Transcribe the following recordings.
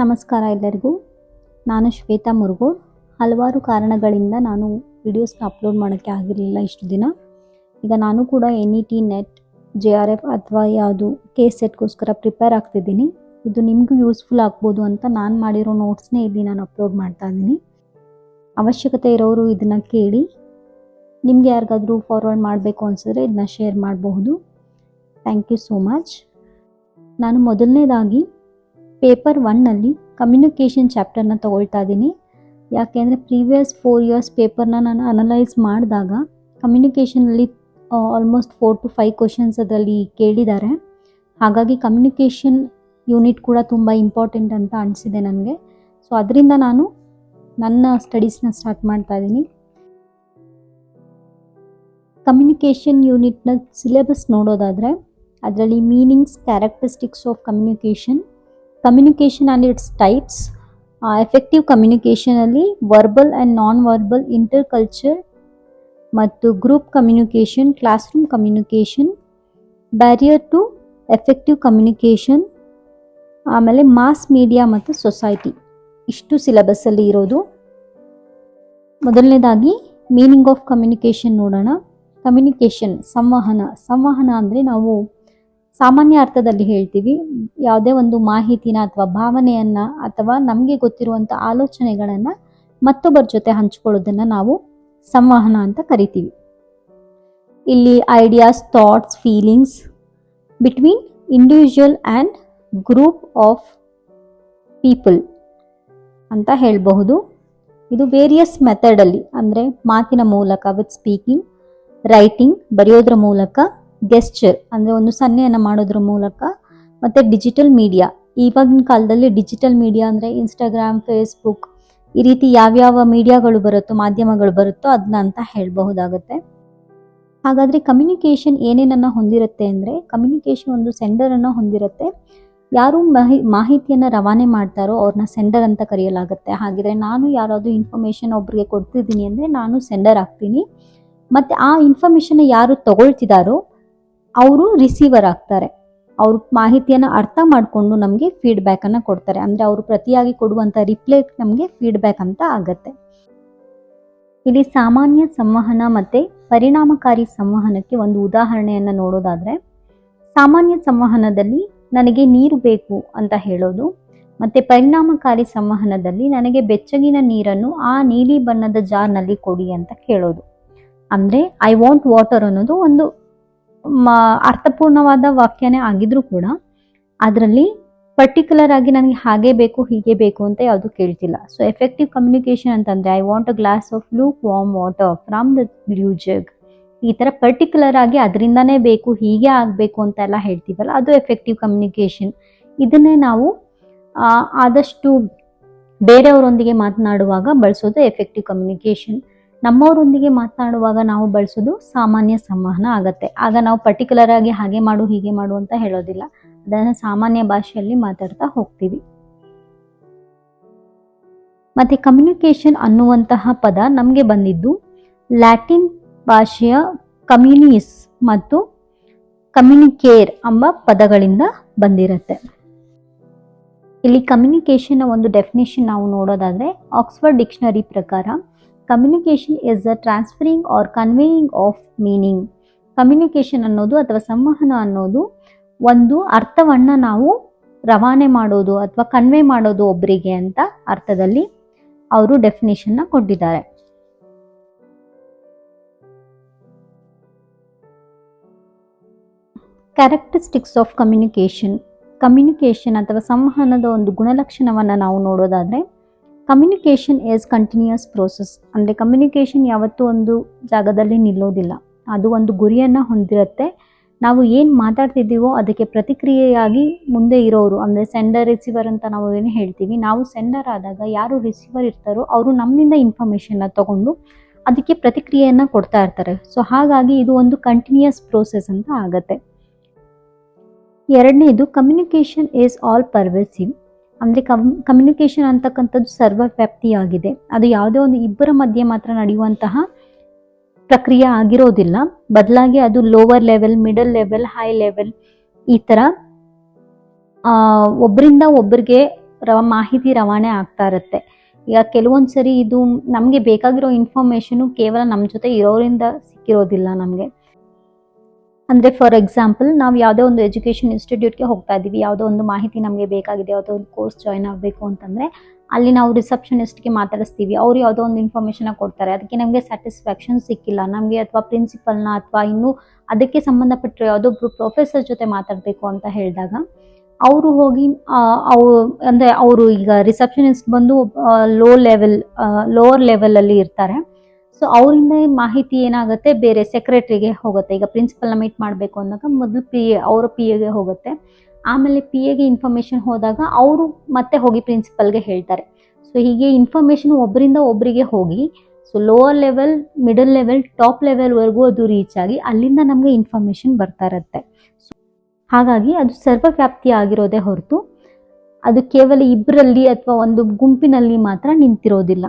ನಮಸ್ಕಾರ ಎಲ್ಲರಿಗೂ. ನಾನು ಶ್ವೇತಾ ಮುರುಗೋಡ್. ಹಲವಾರು ಕಾರಣಗಳಿಂದ ನಾನು ವಿಡಿಯೋಸ್ನ ಅಪ್ಲೋಡ್ ಮಾಡೋಕ್ಕೆ ಆಗಿರಲಿಲ್ಲ ಇಷ್ಟು ದಿನ. ಈಗ ನಾನು ಕೂಡ N E T net J R F ಅಥವಾ ಯಾವುದು ಕೆ ಸೆಟ್ಗೋಸ್ಕರ ಪ್ರಿಪೇರ್ ಆಗ್ತಿದ್ದೀನಿ ಇದು ನಿಮಗೂ ಯೂಸ್ಫುಲ್ ಆಗ್ಬೋದು ಅಂತ ನಾನು ಮಾಡಿರೋ ನೋಟ್ಸ್ನೇ ಇಲ್ಲಿ ನಾನು ಅಪ್ಲೋಡ್ ಮಾಡ್ತಾ ಇದ್ದೀನಿ. ಅವಶ್ಯಕತೆ ಇರೋರು ಇದನ್ನು ಕೇಳಿ. ನಿಮಗೆ ಯಾರಿಗಾದರೂ ಫಾರ್ವರ್ಡ್ ಮಾಡಬೇಕು ಅನಿಸಿದ್ರೆ ಇದನ್ನ ಶೇರ್ ಮಾಡಬಹುದು. ಥ್ಯಾಂಕ್ ಯು ಸೋ ಮಚ್ ನಾನು ಮೊದಲನೇದಾಗಿ ಪೇಪರ್ ಒನ್ನಲ್ಲಿ ಕಮ್ಯುನಿಕೇಷನ್ ಚಾಪ್ಟರ್ನ ತಗೊಳ್ತಾ ಇದ್ದೀನಿ ಯಾಕೆಂದರೆ ಪ್ರೀವಿಯಸ್ ಫೋರ್ ಇಯರ್ಸ್ ಪೇಪರ್ನ ನಾನು ಅನಲೈಸ್ ಮಾಡಿದಾಗ ಕಮ್ಯುನಿಕೇಷನಲ್ಲಿ almost four to five questions ಅದರಲ್ಲಿ ಕೇಳಿದ್ದಾರೆ. ಹಾಗಾಗಿ ಕಮ್ಯುನಿಕೇಷನ್ ಯೂನಿಟ್ ಕೂಡ ತುಂಬ ಇಂಪಾರ್ಟೆಂಟ್ ಅಂತ ಅನಿಸಿದೆ ನನಗೆ. ಸೊ ಅದರಿಂದ ನಾನು ನನ್ನ ಸ್ಟಡೀಸ್ನ ಸ್ಟಾರ್ಟ್ ಮಾಡ್ತಾ ಇದ್ದೀನಿ ಕಮ್ಯುನಿಕೇಷನ್ ಯೂನಿಟ್ನ ಸಿಲೆಬಸ್ ನೋಡೋದಾದರೆ, ಅದರಲ್ಲಿ meanings characteristics of communication communication and its types effective ಕಮ್ಯುನಿಕೇಷನಲ್ಲಿ verbal and non verbal inter culture ಮತ್ತು group communication class room communication barrier to effective communication ಆಮೇಲೆ ಮಾಸ್ ಮೀಡಿಯಾ ಮತ್ತು ಸೊಸೈಟಿ ಇಷ್ಟು ಸಿಲೆಬಸ್ಸಲ್ಲಿ ಇರೋದು. ಮೊದಲನೇದಾಗಿ ಮೀನಿಂಗ್ ಆಫ್ ಕಮ್ಯುನಿಕೇಷನ್ ನೋಡೋಣ. ಕಮ್ಯುನಿಕೇಷನ್ ಸಂವಹನ. ಸಂವಹನ ಅಂದರೆ ನಾವು ಸಾಮಾನ್ಯ ಅರ್ಥದಲ್ಲಿ ಹೇಳ್ತೀವಿ, ಯಾವುದೇ ಒಂದು ಮಾಹಿತಿನ ಅಥವಾ ಭಾವನೆಯನ್ನು ಅಥವಾ ನಮಗೆ ಗೊತ್ತಿರುವಂಥ ಆಲೋಚನೆಗಳನ್ನು ಮತ್ತೊಬ್ಬರ ಜೊತೆ ಹಂಚ್ಕೊಳ್ಳೋದನ್ನು ನಾವು ಸಂವಹನ ಅಂತ ಕರಿತೀವಿ. ಇಲ್ಲಿ ideas thoughts feelings between individual and group of people ಅಂತ ಹೇಳಬಹುದು. ಇದು ವೇರಿಯಸ್ ಮೆಥಡಲ್ಲಿ ಅಂದರೆ ಮಾತಿನ ಮೂಲಕ ವಿತ್ ಸ್ಪೀಕಿಂಗ್ ರೈಟಿಂಗ್ ಬರೆಯೋದ್ರ ಮೂಲಕ ಗೆಸ್ಚರ್ ಅಂದರೆ ಒಂದು ಸನ್ನೆಯನ್ನು ಮಾಡೋದ್ರ ಮೂಲಕ ಮತ್ತು ಡಿಜಿಟಲ್ ಮೀಡಿಯಾ ಇವಾಗಿನ ಕಾಲದಲ್ಲಿ ಡಿಜಿಟಲ್ ಮೀಡಿಯಾ ಅಂದರೆ ಇನ್ಸ್ಟಾಗ್ರಾಮ್ ಫೇಸ್ಬುಕ್ ಈ ರೀತಿ ಯಾವ್ಯಾವ ಮೀಡಿಯಾಗಳು ಬರುತ್ತೋ, ಮಾಧ್ಯಮಗಳು ಬರುತ್ತೋ ಅದನ್ನ ಅಂತ ಹೇಳಬಹುದಾಗತ್ತೆ. ಹಾಗಾದರೆ ಕಮ್ಯುನಿಕೇಷನ್ ಏನೇನನ್ನು ಹೊಂದಿರುತ್ತೆ ಅಂದರೆ ಕಮ್ಯುನಿಕೇಷನ್ ಒಂದು ಸೆಂಡರನ್ನು ಹೊಂದಿರುತ್ತೆ. ಯಾರು ಮಾಹಿ, ಮಾಹಿತಿಯನ್ನು ರವಾನೆ ಮಾಡ್ತಾರೋ ಅವ್ರನ್ನ ಸೆಂಡರ್ ಅಂತ ಕರೆಯಲಾಗುತ್ತೆ. ಹಾಗಿದ್ರೆ ನಾನು ಯಾರಾದರೂ ಇನ್ಫಾರ್ಮೇಷನ್ ಒಬ್ಬರಿಗೆ ಕೊಡ್ತಿದ್ದೀನಿ ಅಂದರೆ ನಾನು ಸೆಂಡರ್ ಆಗ್ತೀನಿ. ಮತ್ತು ಆ ಇನ್ಫಾರ್ಮೇಷನ್ ಯಾರು ತಗೊಳ್ತಿದ್ದಾರೋ ಅವರು ರಿಸೀವರ್ ಆಗ್ತಾರೆ. ಅವ್ರ ಮಾಹಿತಿಯನ್ನು ಅರ್ಥ ಮಾಡಿಕೊಂಡು ನಮಗೆ ಫೀಡ್ಬ್ಯಾಕನ್ನು ಕೊಡ್ತಾರೆ. ಅಂದರೆ ಅವರು ಪ್ರತಿಯಾಗಿ ಕೊಡುವಂಥ ರಿಪ್ಲೈ ನಮಗೆ ಫೀಡ್ಬ್ಯಾಕ್ ಅಂತ ಆಗತ್ತೆ. ಇಲ್ಲಿ ಸಾಮಾನ್ಯ ಸಂವಹನ ಮತ್ತು ಪರಿಣಾಮಕಾರಿ ಸಂವಹನಕ್ಕೆ ಒಂದು ಉದಾಹರಣೆಯನ್ನು ನೋಡೋದಾದರೆ, ಸಾಮಾನ್ಯ ಸಂವಹನದಲ್ಲಿ ನನಗೆ ನೀರು ಬೇಕು ಅಂತ ಹೇಳೋದು, ಮತ್ತು ಪರಿಣಾಮಕಾರಿ ಸಂವಹನದಲ್ಲಿ ನನಗೆ ಬೆಚ್ಚಗಿನ ನೀರನ್ನು ಆ ನೀಲಿ ಬಣ್ಣದ ಜಾರ್ನಲ್ಲಿ ಕೊಡಿ ಅಂತ ಕೇಳೋದು. ಅಂದರೆ ಐ ವಾಂಟ್ ವಾಟರ್ ಅನ್ನೋದು ಒಂದು ಅರ್ಥಪೂರ್ಣವಾದ ವಾಕ್ಯನೇ ಆಗಿದ್ರೂ ಕೂಡ ಅದರಲ್ಲಿ ಪರ್ಟಿಕ್ಯುಲರ್ ಆಗಿ ನನಗೆ ಹಾಗೆ ಬೇಕು, ಹೀಗೆ ಬೇಕು ಅಂತ ಯಾವುದು ಕೇಳ್ತಿಲ್ಲ. ಸೊ ಎಫೆಕ್ಟಿವ್ ಕಮ್ಯುನಿಕೇಷನ್ ಅಂತಂದರೆ I want a glass of lukewarm water from the blue jug ಈ ಥರ ಪರ್ಟಿಕ್ಯುಲರ್ ಆಗಿ ಅದರಿಂದನೇ ಬೇಕು, ಹೀಗೆ ಆಗಬೇಕು ಅಂತ ಎಲ್ಲ ಹೇಳ್ತೀವಲ್ಲ, ಅದು ಎಫೆಕ್ಟಿವ್ ಕಮ್ಯುನಿಕೇಷನ್ ಇದನ್ನೇ ನಾವು ಆದಷ್ಟು ಬೇರೆಯವರೊಂದಿಗೆ ಮಾತನಾಡುವಾಗ ಬಳಸೋದು ಎಫೆಕ್ಟಿವ್ ಕಮ್ಯುನಿಕೇಷನ್ ನಮ್ಮವರೊಂದಿಗೆ ಮಾತನಾಡುವಾಗ ನಾವು ಬಳಸೋದು ಸಾಮಾನ್ಯ ಸಂವಹನ ಆಗತ್ತೆ. ಆಗ ನಾವು ಪರ್ಟಿಕ್ಯುಲರ್ ಆಗಿ ಹಾಗೆ ಮಾಡು, ಹೀಗೆ ಮಾಡು ಅಂತ ಹೇಳೋದಿಲ್ಲ. ಅದನ್ನು ಸಾಮಾನ್ಯ ಭಾಷೆಯಲ್ಲಿ ಮಾತಾಡ್ತಾ ಹೋಗ್ತೀವಿ. ಮತ್ತೆ ಕಮ್ಯುನಿಕೇಷನ್ ಅನ್ನುವಂತಹ ಪದ ನಮಗೆ ಬಂದಿದ್ದು ಲ್ಯಾಟಿನ್ ಭಾಷೆಯ ಕಮ್ಯುನಿಸ್ ಮತ್ತು ಕಮ್ಯುನಿಕೇರ್ ಎಂಬ ಪದಗಳಿಂದ ಬಂದಿರುತ್ತೆ. ಇಲ್ಲಿ ಕಮ್ಯುನಿಕೇಷನ್ನ ಒಂದು ಡೆಫಿನೇಷನ್ ನಾವು ನೋಡೋದಾದ್ರೆ ಆಕ್ಸ್ಫರ್ಡ್ ಡಿಕ್ಷನರಿ ಪ್ರಕಾರ communication is a transferring or conveying of meaning communication ಅನ್ನೋದು ಅಥವಾ ಸಂವಹನ ಅನ್ನೋದು ಒಂದು ಅರ್ಥವನ್ನು ನಾವು ರವಾನೆ ಮಾಡೋದು ಅಥವಾ ಕನ್ವೆ ಮಾಡೋದು ಒಬ್ಬರಿಗೆ ಅಂತ ಅರ್ಥದಲ್ಲಿ ಅವರು ಡೆಫಿನೇಷನ್ನ ಕೊಟ್ಟಿದ್ದಾರೆ. ಕ್ಯಾರೆಕ್ಟರಿಸ್ಟಿಕ್ಸ್ ಆಫ್ ಕಮ್ಯುನಿಕೇಷನ್ ಕಮ್ಯುನಿಕೇಷನ್ ಅಥವಾ ಸಂವಹನದ ಒಂದು ಗುಣಲಕ್ಷಣವನ್ನು ನಾವು ನೋಡೋದಾದರೆ ಕಮ್ಯುನಿಕೇಷನ್ ಈಸ್ ಕಂಟಿನ್ಯೂಯಸ್ ಪ್ರೋಸೆಸ್ ಅಂದರೆ ಕಮ್ಯುನಿಕೇಷನ್ ಯಾವತ್ತೂ ಒಂದು ಜಾಗದಲ್ಲಿ ನಿಲ್ಲೋದಿಲ್ಲ. ಅದು ಒಂದು ಗುರಿಯನ್ನು ಹೊಂದಿರುತ್ತೆ. ನಾವು ಏನು ಮಾತಾಡ್ತಿದ್ದೀವೋ ಅದಕ್ಕೆ ಪ್ರತಿಕ್ರಿಯೆಯಾಗಿ ಮುಂದೆ ಇರೋರು, ಅಂದರೆ ಸೆಂಡರ್ ರಿಸೀವರ್ ಅಂತ ನಾವು ಏನು ಹೇಳ್ತೀವಿ, ನಾವು ಸೆಂಡರ್ ಆದಾಗ ಯಾರು ರಿಸೀವರ್ ಇರ್ತಾರೋ ಅವರು ನಮ್ಮಿಂದ ಇನ್ಫಾರ್ಮೇಷನ್ನ ತಗೊಂಡು ಅದಕ್ಕೆ ಪ್ರತಿಕ್ರಿಯೆಯನ್ನು ಕೊಡ್ತಾ ಇರ್ತಾರೆ. ಸೊ ಹಾಗಾಗಿ ಇದು ಒಂದು ಕಂಟಿನ್ಯೂಯಸ್ ಪ್ರೋಸೆಸ್ ಅಂತ ಆಗತ್ತೆ. ಎರಡನೇದು ಕಮ್ಯುನಿಕೇಷನ್ ಈಸ್ ಆಲ್ ಪರ್ವೆಸಿವ್ ಅಂದರೆ ಕಮ್ ಕಮ್ಯುನಿಕೇಷನ್ ಅಂತಕ್ಕಂಥದ್ದು ಸರ್ವವ್ಯಾಪ್ತಿಯಾಗಿದೆ ಅದು ಯಾವುದೇ ಒಂದು ಇಬ್ಬರ ಮಧ್ಯೆ ಮಾತ್ರ ನಡೆಯುವಂತಹ ಪ್ರಕ್ರಿಯೆ ಆಗಿರೋದಿಲ್ಲ. ಬದಲಾಗಿ ಅದು lower level middle level high level ಈ ಥರ ಒಬ್ಬರಿಂದ ಒಬ್ಬರಿಗೆ ರವ, ಮಾಹಿತಿ ರವಾನೆ ಆಗ್ತಾ ಇರುತ್ತೆ. ಈಗ ಕೆಲವೊಂದು ಸರಿ ಇದು ನಮಗೆ ಬೇಕಾಗಿರೋ ಇನ್ಫಾರ್ಮೇಷನು ಕೇವಲ ನಮ್ಮ ಜೊತೆ ಇರೋರಿಂದ ಸಿಕ್ಕಿರೋದಿಲ್ಲ ನಮಗೆ. ಅಂದರೆ ಫಾರ್ ಎಕ್ಸಾಂಪಲ್ ನಾವು ಯಾವುದೋ ಒಂದು ಎಜುಕೇಷನ್ ಇನ್ಸ್ಟಿಟ್ಯೂಟ್ಗೆ ಹೋಗ್ತಾ ಇದ್ದೀವಿ, ಯಾವುದೋ ಒಂದು ಮಾಹಿತಿ ನಮಗೆ ಬೇಕಾಗಿದೆ, ಯಾವುದೋ ಒಂದು ಕೋರ್ಸ್ ಜಾಯ್ನ್ ಆಗಬೇಕು ಅಂತಂದರೆ ಅಲ್ಲಿ ನಾವು ರಿಸೆಪ್ಷನಿಸ್ಟ್ಗೆ ಮಾತಾಡಿಸ್ತೀವಿ. ಅವ್ರು ಯಾವುದೋ ಒಂದು ಇನ್ಫಾರ್ಮೇಷನ್ ಕೊಡ್ತಾರೆ. ಅದಕ್ಕೆ ನಮಗೆ ಸ್ಯಾಟಿಸ್ಫ್ಯಾಕ್ಷನ್ ಸಿಕ್ಕಿಲ್ಲ. ನಮಗೆ ಅಥವಾ ಪ್ರಿನ್ಸಿಪಲ್ನ ಅಥವಾ ಇನ್ನೂ ಅದಕ್ಕೆ ಸಂಬಂಧಪಟ್ಟರೆ ಯಾವುದೊಬ್ರು ಪ್ರೊಫೆಸರ್ ಜೊತೆ ಮಾತಾಡಬೇಕು ಅಂತ ಹೇಳಿದಾಗ ಅವರು ಹೋಗಿ ಅವು, ಅಂದರೆ ಅವರು ಈಗ ರಿಸೆಪ್ಷನಿಸ್ಟ್ ಬಂದು ಲೋ ಲೆವೆಲ್ ಲೋವರ್ ಲೆವೆಲಲ್ಲಿ ಇರ್ತಾರೆ. ಸೊ ಅವರಿಂದ ಮಾಹಿತಿ ಏನಾಗುತ್ತೆ? ಬೇರೆ ಸೆಕ್ರೆಟ್ರಿಗೆ ಹೋಗುತ್ತೆ. ಈಗ ಪ್ರಿನ್ಸಿಪಲ್ನ ಮೀಟ್ ಮಾಡಬೇಕು ಅಂದಾಗ ಮೊದಲು ಪಿ ಎ ಅವರ ಪಿ ಎಗೆ ಹೋಗುತ್ತೆ. ಆಮೇಲೆ ಪಿ ಎಗೆ ಇನ್ಫಾರ್ಮೇಷನ್ ಹೋದಾಗ ಅವರು ಮತ್ತೆ ಹೋಗಿ ಪ್ರಿನ್ಸಿಪಲ್ಗೆ ಹೇಳ್ತಾರೆ. ಸೊ ಹೀಗೆ ಇನ್ಫಾರ್ಮೇಷನ್ ಒಬ್ಬರಿಂದ ಒಬ್ಬರಿಗೆ ಹೋಗಿ so lower level middle level top ಲೆವೆಲ್ವರೆಗೂ ಅದು ರೀಚ್ ಆಗಿ ಅಲ್ಲಿಂದ ನಮಗೆ ಇನ್ಫಾರ್ಮೇಷನ್ ಬರ್ತಾ ಇರುತ್ತೆ. ಹಾಗಾಗಿ ಅದು ಸರ್ವವ್ಯಾಪ್ತಿ ಆಗಿರೋದೇ ಹೊರತು ಅದು ಕೇವಲ ಇಬ್ಬರಲ್ಲಿ ಅಥವಾ ಒಂದು ಗುಂಪಿನಲ್ಲಿ ಮಾತ್ರ ನಿಂತಿರೋದಿಲ್ಲ.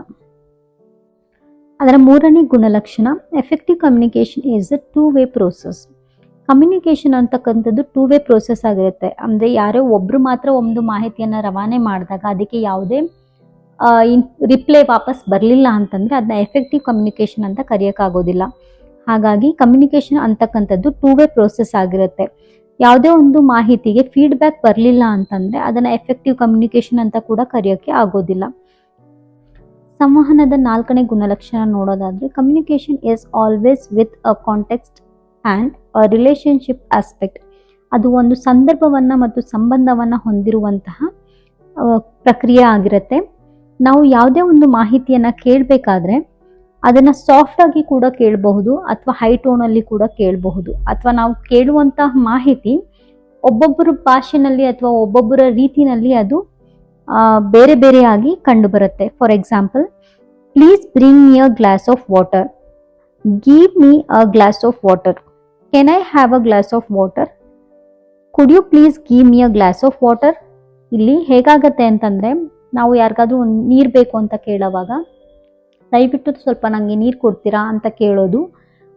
ಅದರ ಮೂರನೇ ಗುಣಲಕ್ಷಣ effective communication is a two way process communication ಅಂತಕ್ಕಂಥದ್ದು ಟೂ ವೇ ಪ್ರೋಸೆಸ್ ಆಗಿರುತ್ತೆ. ಅಂದರೆ ಯಾರೋ ಒಬ್ಬರು ಮಾತ್ರ ಒಂದು ಮಾಹಿತಿಯನ್ನು ರವಾನೆ ಮಾಡಿದಾಗ ಅದಕ್ಕೆ ಯಾವುದೇ ರಿಪ್ಲೈ ವಾಪಸ್ ಬರಲಿಲ್ಲ ಅಂತಂದರೆ ಅದನ್ನ ಎಫೆಕ್ಟಿವ್ ಕಮ್ಯುನಿಕೇಷನ್ ಅಂತ ಕರೆಯೋಕ್ಕಾಗೋದಿಲ್ಲ. ಹಾಗಾಗಿ ಕಮ್ಯುನಿಕೇಷನ್ ಅಂತಕ್ಕಂಥದ್ದು ಟೂ ವೇ ಪ್ರೋಸೆಸ್ ಆಗಿರುತ್ತೆ. ಯಾವುದೇ ಒಂದು ಮಾಹಿತಿಗೆ ಫೀಡ್ಬ್ಯಾಕ್ ಬರಲಿಲ್ಲ ಅಂತಂದರೆ ಅದನ್ನು ಎಫೆಕ್ಟಿವ್ ಕಮ್ಯುನಿಕೇಷನ್ ಅಂತ ಕೂಡ ಕರೆಯೋಕ್ಕೆ ಆಗೋದಿಲ್ಲ. ಸಂವಹನದ ನಾಲ್ಕನೇ ಗುಣಲಕ್ಷಣ ನೋಡೋದಾದರೆ communication is always with a context and a relationship aspect ಅದು ಒಂದು ಸಂದರ್ಭವನ್ನು ಮತ್ತು ಸಂಬಂಧವನ್ನು ಹೊಂದಿರುವಂತಹ ಪ್ರಕ್ರಿಯೆ ಆಗಿರುತ್ತೆ. ನಾವು ಯಾವುದೇ ಒಂದು ಮಾಹಿತಿಯನ್ನು ಕೇಳಬೇಕಾದ್ರೆ ಅದನ್ನು ಸಾಫ್ಟಾಗಿ ಕೂಡ ಕೇಳಬಹುದು ಅಥವಾ ಹೈ ಟೋನಲ್ಲಿ ಕೂಡ ಕೇಳಬಹುದು. ಅಥವಾ ನಾವು ಕೇಳುವಂತಹ ಮಾಹಿತಿ ಒಬ್ಬೊಬ್ಬರ ಭಾಷೆನಲ್ಲಿ ಅಥವಾ ಒಬ್ಬೊಬ್ಬರ ರೀತಿಯಲ್ಲಿ ಅದು ಬೇರೆ ಬೇರೆಯಾಗಿ ಕಂಡುಬರುತ್ತೆ. For example please bring me a glass of water give me a glass of water can I have a glass of water could you please give me a glass of water ಇಲ್ಲಿ ಹೇಗಾಗತ್ತೆ ಅಂತಂದರೆ, ನಾವು ಯಾರಿಗಾದ್ರೂ ಒಂದು ನೀರು ಬೇಕು ಅಂತ ಕೇಳೋವಾಗ, ದಯವಿಟ್ಟು ಸ್ವಲ್ಪ ನನಗೆ ನೀರು ಕೊಡ್ತೀರಾ ಅಂತ ಕೇಳೋದು,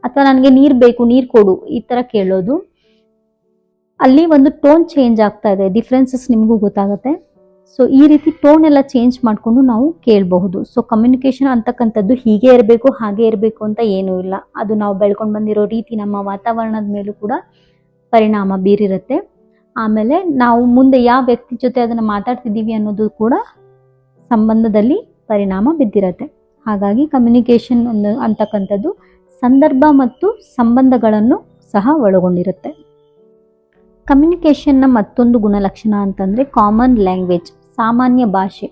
ಅಥವಾ ನನಗೆ ನೀರು ಬೇಕು, ನೀರು ಕೊಡು, ಈ ಥರ ಕೇಳೋದು. ಅಲ್ಲಿ ಒಂದು ಟೋನ್ ಚೇಂಜ್ ಆಗ್ತಾ ಇದೆ ಡಿಫ್ರೆನ್ಸಸ್ ನಿಮಗೂ ಗೊತ್ತಾಗುತ್ತೆ. ಸೊ ಈ ರೀತಿ ಟೋನ್ ಎಲ್ಲ ಚೇಂಜ್ ಮಾಡಿಕೊಂಡು ನಾವು ಕೇಳಬಹುದು. ಸೊ ಕಮ್ಯುನಿಕೇಷನ್ ಅಂತಕ್ಕಂಥದ್ದು ಹೀಗೆ ಇರಬೇಕು, ಹಾಗೆ ಇರಬೇಕು ಅಂತ ಏನೂ ಇಲ್ಲ. ಅದು ನಾವು ಬೆಳ್ಕೊಂಡು ಬಂದಿರೋ ರೀತಿ ನಮ್ಮ ವಾತಾವರಣದ ಮೇಲೂ ಕೂಡ ಪರಿಣಾಮ ಬೀರಿರುತ್ತೆ. ಆಮೇಲೆ ನಾವು ಮುಂದೆ ಯಾವ ವ್ಯಕ್ತಿ ಜೊತೆ ಅದನ್ನು ಮಾತಾಡ್ತಿದ್ದೀವಿ ಅನ್ನೋದು ಕೂಡ ಸಂಬಂಧದಲ್ಲಿ ಪರಿಣಾಮ ಬಿದ್ದಿರತ್ತೆ. ಹಾಗಾಗಿ ಕಮ್ಯುನಿಕೇಷನ್ ಅಂತಕ್ಕಂಥದ್ದು ಸಂದರ್ಭ ಮತ್ತು ಸಂಬಂಧಗಳನ್ನು ಸಹ ಒಳಗೊಂಡಿರುತ್ತೆ. ಕಮ್ಯುನಿಕೇಷನ್ನ ಮತ್ತೊಂದು ಗುಣಲಕ್ಷಣ ಅಂತಂದರೆ ಕಾಮನ್ ಲ್ಯಾಂಗ್ವೇಜ್ ಸಾಮಾನ್ಯ ಭಾಷೆ.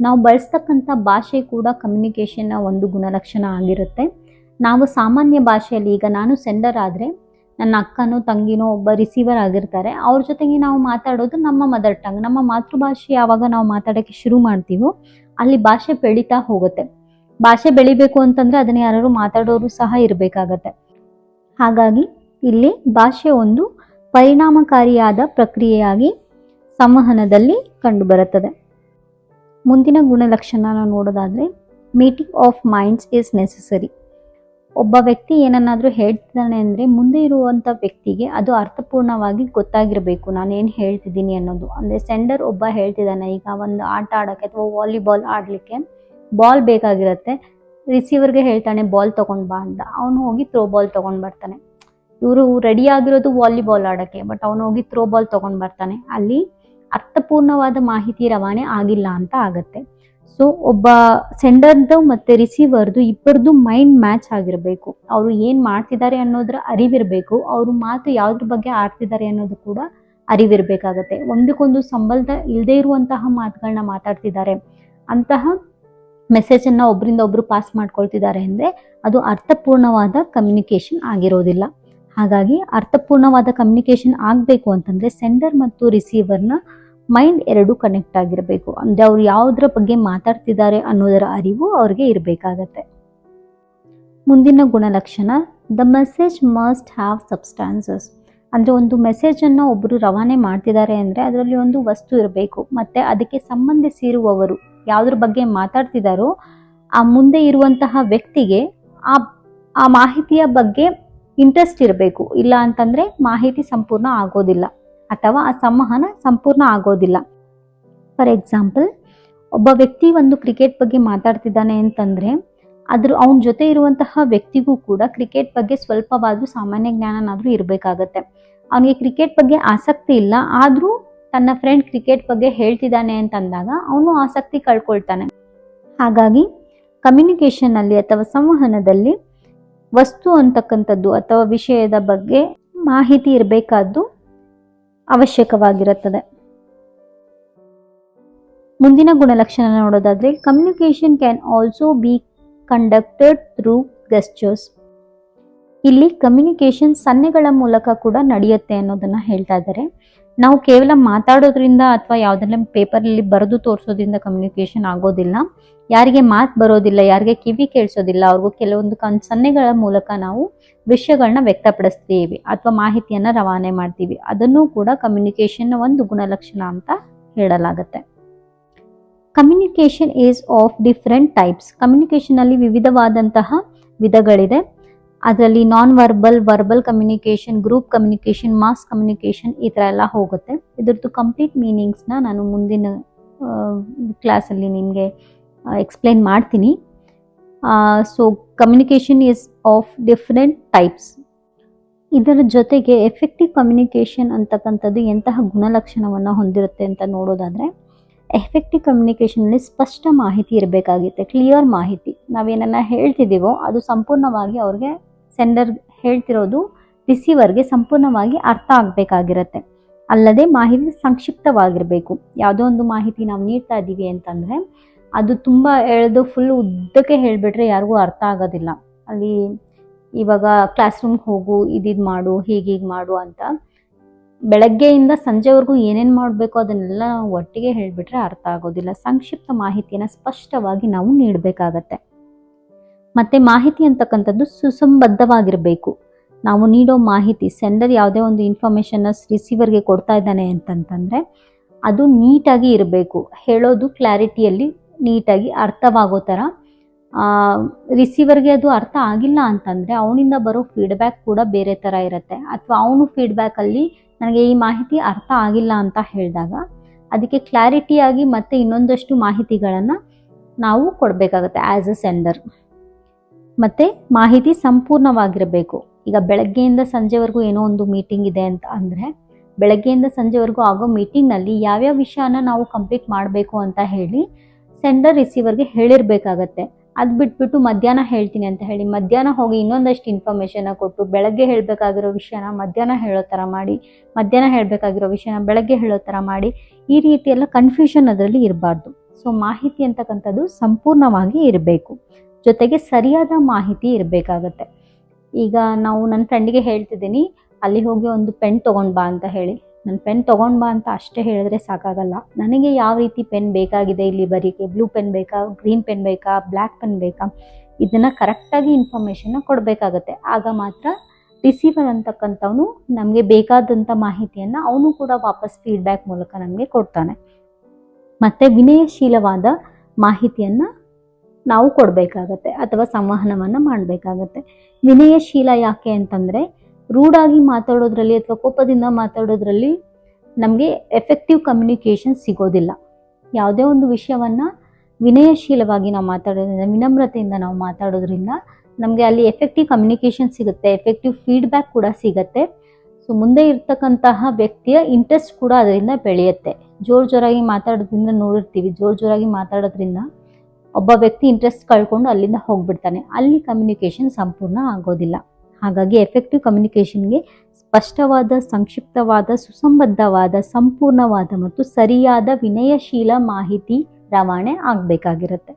ನಾವು ಬಳಸ್ತಕ್ಕಂಥ ಭಾಷೆ ಕೂಡ ಕಮ್ಯುನಿಕೇಷನ್ನ ಒಂದು ಗುಣಲಕ್ಷಣ ಆಗಿರುತ್ತೆ. ನಾವು ಸಾಮಾನ್ಯ ಭಾಷೆಯಲ್ಲಿ ಈಗ ನಾನು ಸೆಂಡರ್ ಆದರೆ, ನನ್ನ ಅಕ್ಕನೋ, ತಂಗಿನೋ ಒಬ್ಬ ರಿಸೀವರ್ ಆಗಿರ್ತಾರೆ, ಅವ್ರ ಜೊತೆಗೆ ನಾವು ಮಾತಾಡೋದು ನಮ್ಮ ಮದರ್ ಟಂಗ್ ನಮ್ಮ ಮಾತೃಭಾಷೆ ಯಾವಾಗ ನಾವು ಮಾತಾಡೋಕ್ಕೆ ಶುರು ಮಾಡ್ತೀವೋ, ಅಲ್ಲಿ ಭಾಷೆ ಬೆಳೀತಾ ಹೋಗುತ್ತೆ. ಭಾಷೆ ಬೆಳಿಬೇಕು ಅಂತಂದರೆ ಅದನ್ನು ಯಾರು ಮಾತಾಡೋರು ಸಹ ಇರಬೇಕಾಗತ್ತೆ. ಹಾಗಾಗಿ ಇಲ್ಲಿ ಭಾಷೆ ಒಂದು ಪರಿಣಾಮಕಾರಿಯಾದ ಪ್ರಕ್ರಿಯೆಯಾಗಿ ಸಂವಹನದಲ್ಲಿ ಕಂಡುಬರುತ್ತದೆ. ಮುಂದಿನ ಗುಣಲಕ್ಷಣನ ನೋಡೋದಾದರೆ meeting of minds is necessary ಒಬ್ಬ ವ್ಯಕ್ತಿ ಏನನ್ನಾದರೂ ಹೇಳ್ತಿದ್ದಾನೆ ಅಂದರೆ, ಮುಂದೆ ಇರುವಂಥ ವ್ಯಕ್ತಿಗೆ ಅದು ಅರ್ಥಪೂರ್ಣವಾಗಿ ಗೊತ್ತಾಗಿರಬೇಕು. ನಾನು ಏನು ಹೇಳ್ತಿದ್ದೀನಿ ಅನ್ನೋದು. ಅಂದರೆ ಸೆಂಡರ್ ಒಬ್ಬ ಹೇಳ್ತಿದ್ದಾನೆ, ಈಗ ಒಂದು ಆಟ ಆಡೋಕ್ಕೆ ಅಥವಾ ವಾಲಿಬಾಲ್ ಆಡಲಿಕ್ಕೆ ಬಾಲ್ ಬೇಕಾಗಿರುತ್ತೆ. ರಿಸೀವರ್ಗೆ ಹೇಳ್ತಾನೆ ಬಾಲ್ ತೊಗೊಂಡು ಬಾ ಅಂತ. ಅವನು ಹೋಗಿ ಥ್ರೋ ಬಾಲ್ ತೊಗೊಂಡು ಬರ್ತಾನೆ. ಇವರು ರೆಡಿ ಆಗಿರೋದು ವಾಲಿಬಾಲ್ ಆಡೋಕ್ಕೆ ಬಟ್ ಅವನು ಹೋಗಿ ಥ್ರೋ ಬಾಲ್ ತೊಗೊಂಡು ಬರ್ತಾನೆ. ಅಲ್ಲಿ ಅರ್ಥಪೂರ್ಣವಾದ ಮಾಹಿತಿ ರವಾನೆ ಆಗಿಲ್ಲ ಅಂತ ಆಗತ್ತೆ. ಸೊ ಒಬ್ಬ ಸೆಂಡರ್ದು ಮತ್ತು ರಿಸೀವರ್ದು ಇಬ್ಬರದು ಮೈಂಡ್ ಮ್ಯಾಚ್ ಆಗಿರಬೇಕು. ಅವರು ಏನು ಮಾಡ್ತಿದ್ದಾರೆ ಅನ್ನೋದ್ರ ಅರಿವಿರಬೇಕು. ಅವರು ಮಾತು ಯಾವ್ದ್ರ ಬಗ್ಗೆ ಆಡ್ತಿದ್ದಾರೆ ಅನ್ನೋದು ಕೂಡ ಅರಿವಿರಬೇಕಾಗತ್ತೆ. ಒಂದಕ್ಕೊಂದು ಸಂಬಂಧ ಇಲ್ಲದೆ ಇರುವಂತಹ ಮಾತುಗಳನ್ನ ಮಾತಾಡ್ತಿದ್ದಾರೆ. ಅಂತಹ ಮೆಸೇಜನ್ನು ಒಬ್ಬರಿಂದ ಒಬ್ಬರು ಪಾಸ್ ಮಾಡ್ಕೊಳ್ತಿದ್ದಾರೆ ಅಂದರೆ ಅದು ಅರ್ಥಪೂರ್ಣವಾದ ಕಮ್ಯುನಿಕೇಷನ್ ಆಗಿರೋದಿಲ್ಲ. ಹಾಗಾಗಿ ಅರ್ಥಪೂರ್ಣವಾದ ಕಮ್ಯುನಿಕೇಷನ್ ಆಗಬೇಕು ಅಂತಂದರೆ ಸೆಂಡರ್ ಮತ್ತು ರಿಸೀವರ್ನ ಮೈಂಡ್ ಎರಡು ಕನೆಕ್ಟ್ ಆಗಿರಬೇಕು. ಅಂದರೆ ಅವ್ರು ಯಾವುದರ ಬಗ್ಗೆ ಮಾತಾಡ್ತಿದ್ದಾರೆ ಅನ್ನೋದರ ಅರಿವು ಅವ್ರಿಗೆ ಇರಬೇಕಾಗತ್ತೆ. ಮುಂದಿನ ಗುಣಲಕ್ಷಣ the message must have substances ಅಂದರೆ ಒಂದು ಮೆಸೇಜನ್ನು ಒಬ್ಬರು ರವಾನೆ ಮಾಡ್ತಿದ್ದಾರೆ ಅಂದರೆ ಅದರಲ್ಲಿ ಒಂದು ವಸ್ತು ಇರಬೇಕು. ಮತ್ತು ಅದಕ್ಕೆ ಸಂಬಂಧಿಸಿರುವವರು ಯಾವುದ್ರ ಬಗ್ಗೆ ಮಾತಾಡ್ತಿದ್ದಾರೋ ಆ ಮುಂದೆ ಇರುವಂತಹ ವ್ಯಕ್ತಿಗೆ ಆ ಆ ಮಾಹಿತಿಯ ಬಗ್ಗೆ ಇಂಟ್ರೆಸ್ಟ್ ಇರಬೇಕು. ಇಲ್ಲ ಅಂತಂದರೆ ಮಾಹಿತಿ ಸಂಪೂರ್ಣ ಆಗೋದಿಲ್ಲ. ಅಥವಾ ಆ ಸಂವಹನ ಸಂಪೂರ್ಣ ಆಗೋದಿಲ್ಲ. ಫಾರ್ ಎಕ್ಸಾಂಪಲ್ ಒಬ್ಬ ವ್ಯಕ್ತಿ ಒಂದು ಕ್ರಿಕೆಟ್ ಬಗ್ಗೆ ಮಾತಾಡ್ತಿದ್ದಾನೆ ಅಂತಂದ್ರೆ ಅದ್ರ ಅವನ ಜೊತೆ ಇರುವಂತಹ ವ್ಯಕ್ತಿಗೂ ಕೂಡ ಕ್ರಿಕೆಟ್ ಬಗ್ಗೆ ಸ್ವಲ್ಪವಾದ್ರೂ ಸಾಮಾನ್ಯ ಜ್ಞಾನನಾದ್ರೂ ಇರಬೇಕಾಗತ್ತೆ. ಅವನಿಗೆ ಕ್ರಿಕೆಟ್ ಬಗ್ಗೆ ಆಸಕ್ತಿ ಇಲ್ಲ, ಆದ್ರೂ ತನ್ನ ಫ್ರೆಂಡ್ ಕ್ರಿಕೆಟ್ ಬಗ್ಗೆ ಹೇಳ್ತಿದ್ದಾನೆ ಅಂತಂದಾಗ ಅವನು ಆಸಕ್ತಿ ಕಳ್ಕೊಳ್ತಾನೆ. ಹಾಗಾಗಿ ಕಮ್ಯುನಿಕೇಷನಲ್ಲಿ ಅಥವಾ ಸಂವಹನದಲ್ಲಿ ವಸ್ತು ಅಂತಕ್ಕಂಥದ್ದು ಅಥವಾ ವಿಷಯದ ಬಗ್ಗೆ ಮಾಹಿತಿ ಇರಬೇಕಾದ್ದು ಅವಶ್ಯಕವಾಗಿರುತ್ತದೆ. ಮುಂದಿನ ಗುಣಲಕ್ಷಣ ನೋಡೋದಾದ್ರೆ communication can also be conducted through gestures ಇಲ್ಲಿ ಕಮ್ಯುನಿಕೇಷನ್ ಸನ್ನೆಗಳ ಮೂಲಕ ಕೂಡ ನಡೆಯುತ್ತೆ ಅನ್ನೋದನ್ನ ಹೇಳ್ತಾ ಇದ್ದಾರೆ. ನಾವು ಕೇವಲ ಮಾತಾಡೋದ್ರಿಂದ ಅಥವಾ ಯಾವುದೆಲ್ಲ ಪೇಪರಲ್ಲಿ ಬರೆದು ತೋರಿಸೋದ್ರಿಂದ ಕಮ್ಯುನಿಕೇಷನ್ ಆಗೋದಿಲ್ಲ. ಯಾರಿಗೆ ಮಾತು ಬರೋದಿಲ್ಲ, ಯಾರಿಗೆ ಕಿವಿ ಕೇಳಿಸೋದಿಲ್ಲ, ಅವ್ರಿಗೂ ಕೆಲವೊಂದು ಕನ್, ಸನ್ನೆಗಳ ಮೂಲಕ ನಾವು ವಿಷಯಗಳನ್ನ ವ್ಯಕ್ತಪಡಿಸ್ತೀವಿ ಅಥವಾ ಮಾಹಿತಿಯನ್ನ ರವಾನೆ ಮಾಡ್ತೀವಿ. ಅದನ್ನು ಕೂಡ ಕಮ್ಯುನಿಕೇಷನ್ ಒಂದು ಗುಣಲಕ್ಷಣ ಅಂತ ಹೇಳಲಾಗುತ್ತೆ. Communication is of different types ಕಮ್ಯುನಿಕೇಷನಲ್ಲಿ ವಿವಿಧವಾದಂತಹ ವಿಧಗಳಿದೆ. ಅದರಲ್ಲಿ non verbal verbal communication group communication mass communication ಈ ಥರ ಎಲ್ಲ ಹೋಗುತ್ತೆ. ಇದ್ರದ್ದು ಕಂಪ್ಲೀಟ್ ಮೀನಿಂಗ್ಸ್ನ ನಾನು ಮುಂದಿನ ಕ್ಲಾಸಲ್ಲಿ ನಿಮಗೆ ಎಕ್ಸ್ಪ್ಲೈನ್ ಮಾಡ್ತೀನಿ. So communication is of different types ಇದರ ಜೊತೆಗೆ ಎಫೆಕ್ಟಿವ್ ಕಮ್ಯುನಿಕೇಷನ್ ಅಂತಕ್ಕಂಥದ್ದು ಎಂತಹ ಗುಣಲಕ್ಷಣವನ್ನು ಹೊಂದಿರುತ್ತೆ ಅಂತ ನೋಡೋದಾದರೆ ಎಫೆಕ್ಟಿವ್ ಕಮ್ಯುನಿಕೇಷನಲ್ಲಿ ಸ್ಪಷ್ಟ ಮಾಹಿತಿ ಇರಬೇಕಾಗುತ್ತೆ ಕ್ಲಿಯರ್ ಮಾಹಿತಿ. ನಾವೇನನ್ನ ಹೇಳ್ತಿದ್ದೀವೋ ಅದು ಸಂಪೂರ್ಣವಾಗಿ ಅವ್ರಿಗೆ ಸೆಂಡರ್ ಹೇಳ್ತಿರೋದು ರಿಸೀವರ್ಗೆ ಸಂಪೂರ್ಣವಾಗಿ ಅರ್ಥ ಆಗಬೇಕಾಗಿರುತ್ತೆ. ಅಲ್ಲದೆ ಮಾಹಿತಿ ಸಂಕ್ಷಿಪ್ತವಾಗಿರಬೇಕು. ಯಾವುದೋ ಒಂದು ಮಾಹಿತಿ ನಾವು ನೀಡ್ತಾ ಇದ್ದೀವಿ ಅಂತಂದರೆ ಅದು ತುಂಬ ಎಳೆದು ಫುಲ್ ಉದ್ದಕ್ಕೆ ಹೇಳಿಬಿಟ್ರೆ ಯಾರಿಗೂ ಅರ್ಥ ಆಗೋದಿಲ್ಲ. ಅಲ್ಲಿ ಇವಾಗ ಕ್ಲಾಸ್ ರೂಮ್ಗೆ ಹೋಗು, ಇದಿದು ಮಾಡು ಹೀಗೀಗೆ ಮಾಡು ಅಂತ ಬೆಳಗ್ಗೆಯಿಂದ ಸಂಜೆವರೆಗೂ ಏನೇನು ಮಾಡಬೇಕು ಅದನ್ನೆಲ್ಲ ಒಟ್ಟಿಗೆ ಹೇಳಿಬಿಟ್ರೆ ಅರ್ಥ ಆಗೋದಿಲ್ಲ. ಸಂಕ್ಷಿಪ್ತ ಮಾಹಿತಿಯನ್ನು ಸ್ಪಷ್ಟವಾಗಿ ನಾವು ನೀಡಬೇಕಾಗತ್ತೆ. ಮತ್ತು ಮಾಹಿತಿ ಅಂತಕ್ಕಂಥದ್ದು ಸುಸಂಬದ್ಧವಾಗಿರಬೇಕು. ನಾವು ನೀಡೋ ಮಾಹಿತಿ, ಸೆಂಡರ್ ಯಾವುದೇ ಒಂದು ಇನ್ಫಾರ್ಮೇಷನ್ನ ರಿಸೀವರ್ಗೆ ಕೊಡ್ತಾ ಇದ್ದಾನೆ ಅಂತಂತಂದರೆ ಅದು ನೀಟಾಗಿ ಇರಬೇಕು. ಹೇಳೋದು ಕ್ಲಾರಿಟಿಯಲ್ಲಿ ನೀಟಾಗಿ ಅರ್ಥವಾಗೋ ಥರ ರಿಸೀವರ್ಗೆ ಅದು ಅರ್ಥ ಆಗಿಲ್ಲ ಅಂತಂದರೆ ಅವನಿಂದ ಬರೋ ಫೀಡ್ಬ್ಯಾಕ್ ಕೂಡ ಬೇರೆ ಥರ ಇರುತ್ತೆ. ಅಥವಾ ಅವನು ಫೀಡ್ಬ್ಯಾಕಲ್ಲಿ ನನಗೆ ಈ ಮಾಹಿತಿ ಅರ್ಥ ಆಗಿಲ್ಲ ಅಂತ ಹೇಳಿದಾಗ ಅದಕ್ಕೆ ಕ್ಲಾರಿಟಿಯಾಗಿ ಮತ್ತೆ ಇನ್ನೊಂದಷ್ಟು ಮಾಹಿತಿಗಳನ್ನು ನಾವು ಕೊಡಬೇಕಾಗತ್ತೆ ಆ್ಯಸ್ ಅ ಸೆಂಡರ್ ಮತ್ತು ಮಾಹಿತಿ ಸಂಪೂರ್ಣವಾಗಿರಬೇಕು. ಈಗ ಬೆಳಗ್ಗೆಯಿಂದ ಸಂಜೆವರೆಗೂ ಏನೋ ಒಂದು ಮೀಟಿಂಗ್ ಇದೆ ಅಂತ ಅಂದರೆ ಬೆಳಗ್ಗೆಯಿಂದ ಸಂಜೆವರೆಗೂ ಆಗೋ ಮೀಟಿಂಗ್ನಲ್ಲಿ ಯಾವ್ಯಾವ ವಿಷಯನ ನಾವು ಕಂಪ್ಲೀಟ್ ಮಾಡಬೇಕು ಅಂತ ಹೇಳಿ ಸೆಂಡರ್ ರಿಸೀವರ್ಗೆ ಹೇಳಿರಬೇಕಾಗತ್ತೆ. ಅದು ಬಿಟ್ಬಿಟ್ಟು ಮಧ್ಯಾಹ್ನ ಹೇಳ್ತೀನಿ ಅಂತ ಹೇಳಿ. ಮಧ್ಯಾಹ್ನ ಹೋಗಿ ಇನ್ನೊಂದಷ್ಟು ಇನ್ಫಾರ್ಮೇಷನ್ನ ಕೊಟ್ಟು, ಬೆಳಗ್ಗೆ ಹೇಳಬೇಕಾಗಿರೋ ವಿಷಯನ ಮಧ್ಯಾಹ್ನ ಹೇಳೋ ಥರ ಮಾಡಿ, ಮಧ್ಯಾಹ್ನ ಹೇಳಬೇಕಾಗಿರೋ ವಿಷಯನ ಬೆಳಗ್ಗೆ ಹೇಳೋ ಥರ ಮಾಡಿ, ಈ ರೀತಿ ಎಲ್ಲ ಕನ್ಫ್ಯೂಷನ್ ಅದರಲ್ಲಿ ಇರಬಾರ್ದು. ಸೊ ಮಾಹಿತಿ ಅಂತಕ್ಕಂಥದ್ದು ಸಂಪೂರ್ಣವಾಗಿ ಇರಬೇಕು. ಜೊತೆಗೆ ಸರಿಯಾದ ಮಾಹಿತಿ ಇರಬೇಕಾಗತ್ತೆ. ಈಗ ನಾವು ನನ್ನ ಫ್ರೆಂಡಿಗೆ ಹೇಳ್ತಿದ್ದೀನಿ, ಅಲ್ಲಿ ಹೋಗಿ ಒಂದು ಪೆನ್ ತೊಗೊಂಡು ಬಾ ಅಂತ ಹೇಳಿ. ನನ್ನ ಪೆನ್ ತೊಗೊಂಡು ಬಾ ಅಂತ ಅಷ್ಟೇ ಹೇಳಿದ್ರೆ ಸಾಕಾಗಲ್ಲ. ನನಗೆ ಯಾವ ರೀತಿ ಪೆನ್ ಬೇಕಾಗಿದೆ ಇಲ್ಲಿ ಬರೀಕೆ ಬ್ಲೂ ಪೆನ್ ಬೇಕಾ? ಗ್ರೀನ್ ಪೆನ್ ಬೇಕಾ? ಬ್ಲ್ಯಾಕ್ ಪೆನ್ ಬೇಕಾ? ಇದನ್ನು ಕರೆಕ್ಟಾಗಿ ಇನ್ಫಾರ್ಮೇಷನ್ನ ಕೊಡಬೇಕಾಗತ್ತೆ. ಆಗ ಮಾತ್ರ ರಿಸೀವರ್ ಅಂತಕ್ಕಂಥವನು ನಮಗೆ ಬೇಕಾದಂಥ ಮಾಹಿತಿಯನ್ನು ಅವನು ಕೂಡ ವಾಪಸ್ ಫೀಡ್ಬ್ಯಾಕ್ ಮೂಲಕ ನಮಗೆ ಕೊಡ್ತಾನೆ. ಮತ್ತು ವಿನಯಶೀಲವಾದ ಮಾಹಿತಿಯನ್ನು ನಾವು ಕೊಡಬೇಕಾಗತ್ತೆ ಅಥವಾ ಸಂವಹನವನ್ನು ಮಾಡಬೇಕಾಗತ್ತೆ. ವಿನಯಶೀಲ ಯಾಕೆ ಅಂತಂದರೆ ರೂಢಾಗಿ ಮಾತಾಡೋದ್ರಲ್ಲಿ ಅಥವಾ ಕೋಪದಿಂದ ಮಾತಾಡೋದ್ರಲ್ಲಿ ನಮಗೆ ಎಫೆಕ್ಟಿವ್ ಕಮ್ಯುನಿಕೇಷನ್ ಸಿಗೋದಿಲ್ಲ. ಯಾವುದೇ ಒಂದು ವಿಷಯವನ್ನು ವಿನಯಶೀಲವಾಗಿ ನಾವು ಮಾತಾಡೋದ್ರಿಂದ, ವಿನಮ್ರತೆಯಿಂದ ನಾವು ಮಾತಾಡೋದ್ರಿಂದ ನಮಗೆ ಅಲ್ಲಿ ಎಫೆಕ್ಟಿವ್ ಕಮ್ಯುನಿಕೇಷನ್ ಸಿಗುತ್ತೆ ಎಫೆಕ್ಟಿವ್ ಫೀಡ್ಬ್ಯಾಕ್ ಕೂಡ ಸಿಗುತ್ತೆ. ಸೊ ಮುಂದೆ ಇರ್ತಕ್ಕಂತಹ ವ್ಯಕ್ತಿಯ ಇಂಟ್ರೆಸ್ಟ್ ಕೂಡ ಅದರಿಂದ ಬೆಳೆಯುತ್ತೆ. ಜೋರು ಜೋರಾಗಿ ಮಾತಾಡೋದ್ರಿಂದ ನೋಡಿರ್ತೀವಿ. ಜೋರು ಜೋರಾಗಿ ಮಾತಾಡೋದ್ರಿಂದ ಒಬ್ಬ ವ್ಯಕ್ತಿ ಇಂಟ್ರೆಸ್ಟ್ ಕಳ್ಕೊಂಡು ಅಲ್ಲಿಂದ ಹೋಗ್ಬಿಡ್ತಾನೆ. ಅಲ್ಲಿ ಕಮ್ಯುನಿಕೇಷನ್ ಸಂಪೂರ್ಣ ಆಗೋದಿಲ್ಲ. ಹಾಗಾಗಿ ಎಫೆಕ್ಟಿವ್ ಕಮ್ಯುನಿಕೇಷನ್ಗೆ ಸ್ಪಷ್ಟವಾದ ಸಂಕ್ಷಿಪ್ತವಾದ ಸುಸಂಬದ್ಧವಾದ ಸಂಪೂರ್ಣವಾದ ಮತ್ತು ಸರಿಯಾದ ವಿನಯಶೀಲ ಮಾಹಿತಿ ರವಾನೆ ಆಗಬೇಕಾಗಿರುತ್ತೆ.